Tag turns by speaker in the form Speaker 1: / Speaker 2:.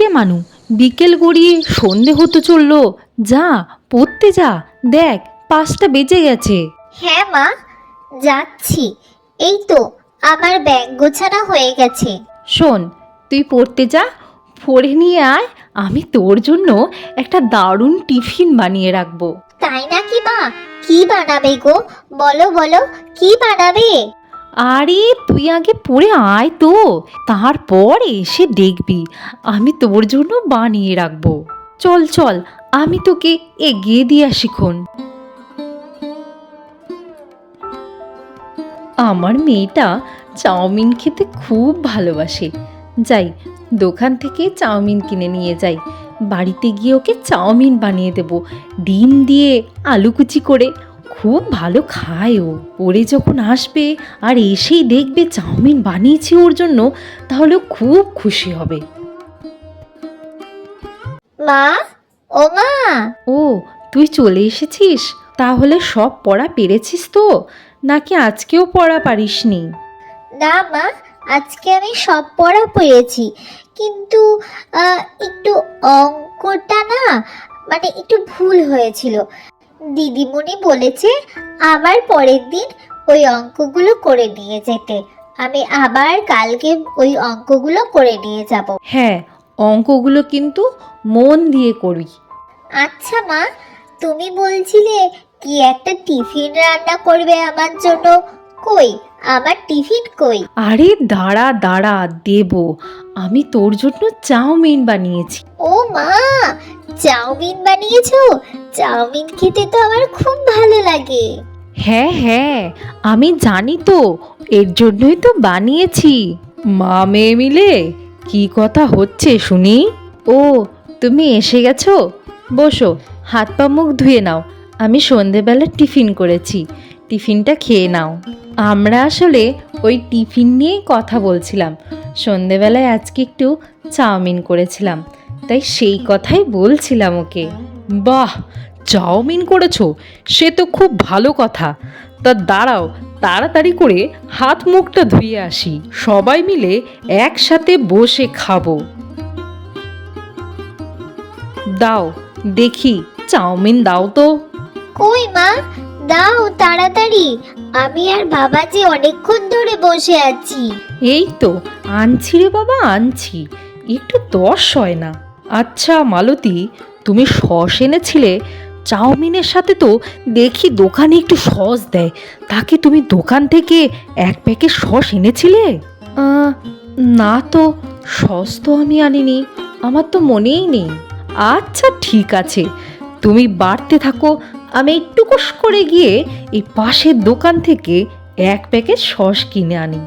Speaker 1: রে মানু বিকেল গড়িয়ে সন্ধে হতে চলল। যা পড়তে যা দেখ পাঁচটা বেজে গেছে।
Speaker 2: হ্যাঁ মা যাচ্ছি। এই তো আমার ব্যাগ গোছানো হয়ে গেছে।
Speaker 1: শোন তুই পড়তে যা পড়ে নিয়ে আয় আমি তোর জন্য একটা দারুণ টিফিন বানিয়ে রাখব।
Speaker 2: তাই নাকি মা? কি বানাবে গো? বলো বলো কি বানাবে?
Speaker 1: আরে, তুই আগে পড়ে আয় তো। তারপর এসে দেখবি। আমি তোর জন্য বানিয়ে রাখব। চল চল, আমি তোকে এগিয়ে দিয়ে আসিখন আমার মেয়েটা চাউমিন খেতে খুব ভালোবাসে। যাই, দোকান থেকে চাউমিন কিনে নিয়ে যাই। বাড়িতে গিয়ে ওকে চাউমিন বানিয়ে দেব। ডিম দিয়ে আলু কুচি করে খুব ভালো খায় ও। পরে যখন আসবে আর এসেই দেখবে চাউমিন বানিয়েছি ওর জন্য তাহলে খুব খুশি হবে।
Speaker 2: মা ও মা!
Speaker 1: ও তুই চলে এসেছিস? তাহলে সব পড়া পেরেছিস তো? নাকি আজকেও পড়া পারিসনি?
Speaker 2: না মা আজকে আমি সব পড়া পেয়েছি কিন্তু আহ, একটু অঙ্কটা না মানে একটু ভুল হয়েছিল। দিদিমণি বলেছে আবার পরের দিন ওই অঙ্কগুলো করে নিয়ে যেতে। আমি আবার কালকে ওই অঙ্কগুলো করে নিয়ে যাব।
Speaker 1: হ্যাঁ অঙ্কগুলো কিন্তু মন দিয়ে করবি।
Speaker 2: আচ্ছা মা তুমি বলছিলে কি একটা টিফিন রান্না করবে আমার জন্য? কই? আমার টিফিন কই?
Speaker 1: আরে দাঁড়া দাঁড়া দেব। আমি তোর জন্য চাউমিন বানিয়েছি।
Speaker 2: ও মা চাউমিন বানিয়েছো? চাউমিন খেতে তো আমার খুব ভালো লাগে।
Speaker 1: হ্যাঁ হ্যাঁ আমি জানি তো, এর জন্যই তো বানিয়েছি। মা মেয়ে মিলে কি কথা হচ্ছে শুনি? ও, তুমি এসে গেছো? বসো, হাত পা মুখ ধুয়ে নাও। আমি সন্ধেবেলা টিফিন করেছি। টিফিনটা খেয়ে নাও। আমরা আসলে ওই টিফিন নিয়েই কথা বলছিলাম। সন্ধেবেলায় আজকে একটু চাউমিন করেছিলাম। তাই সেই কথাই বলছিলাম ওকে। বাহ চাউমিন করেছ? সে তো খুব ভালো কথা। তা দাঁড়াও তাড়াতাড়ি করে হাত মুখটা ধুয়ে আসি। সবাই মিলে একসাথে বসে খাব। দাও দেখি চাউমিন দাও তো।
Speaker 2: কই মা? দাও তাড়াতাড়ি। আমি আর বাবা যে অনেকক্ষণ ধরে বসে আছি।
Speaker 1: এই তো আনছি রে বাবা আনছি। একটু দশ হয় না। আচ্ছা মালতী তুমি সস এনেছিলে? চাউমিনের সাথে তো দেখি দোকানে একটু সস দেয়। তাকে তুমি দোকান থেকে এক প্যাকেট সস এনেছিলে? না তো সস তো আমি আনিনি আমার তো মনেই নেই। আচ্ছা ঠিক আছে। তুমি বাড়তে থাকো আমি একটু কষ করে গিয়ে এই পাশের দোকান থেকে এক প্যাকেট সস কিনে আনি।